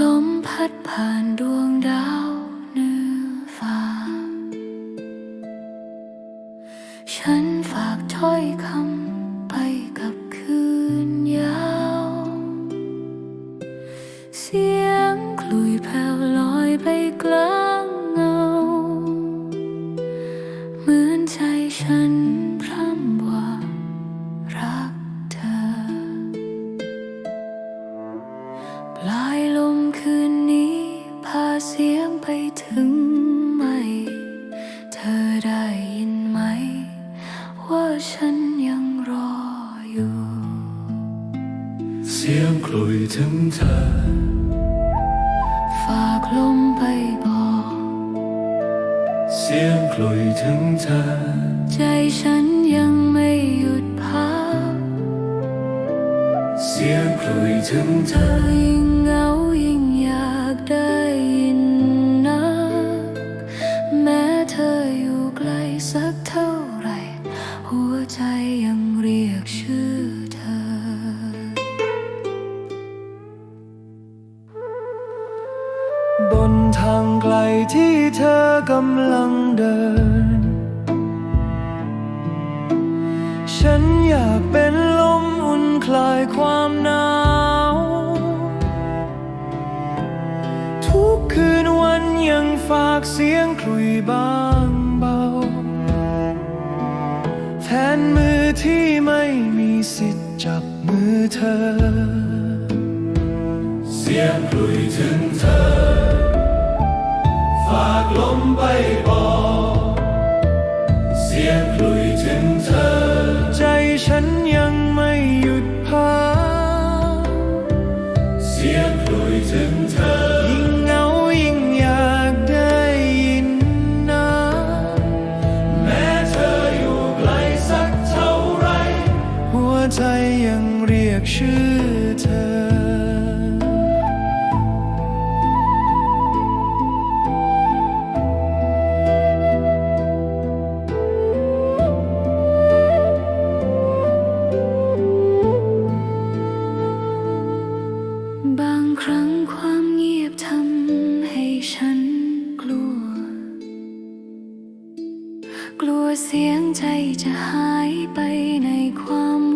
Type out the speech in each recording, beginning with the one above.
ลมพัดผ่านดวงดาวเหนือฟ้า ฉันฝากถ้อยคำ ถึงไหม เธอได้ยินไหม ว่าฉันยังรออยู่ เสียงคลุยถึงเธอ ฝากลมไปบอก เสียงคลุยถึงเธอ ใจฉันยังไม่หยุดพักเสียงคลุยถึงเธเธออยิ่งเหงายิ่งอยากได้ยินนั สักเท่าไรหัวใจยังเรียกชื่อเธอ บนทางไกลที่เธอกำลังเดิน ฉันอยากเป็นลมอุ่นคลายความหนาว ทุกคืนวันยังฝากเสียงคลุยบาง แทนมือที่ไม่มีสิทธิ์จับมือเธอ เสียงคุยถึงเธอ ฝากลมไปบอก กชื่อเธอบางครั้งความเงียบทำให้ฉันกลัวกลัวเสียงใจจะหายไปในความ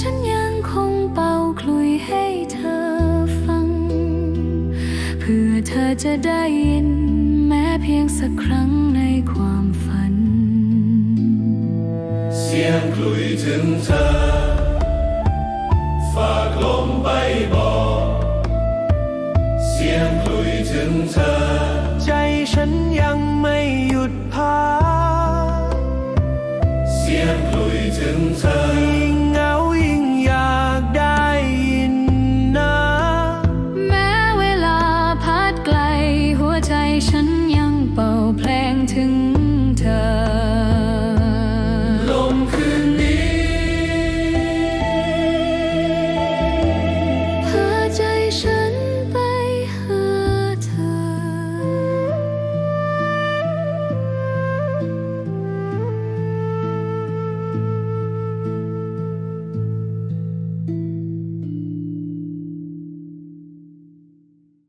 ฉันยังคงเป่าคลุยให้เธอฟัง เพื่อเธอจะได้ยิน แม้เพียงสักครั้งในความฝัน เสียงคลุยถึงเธอ ฝากลมไปบอก เสียงคลุยถึงเธอ ใจฉันยังไม่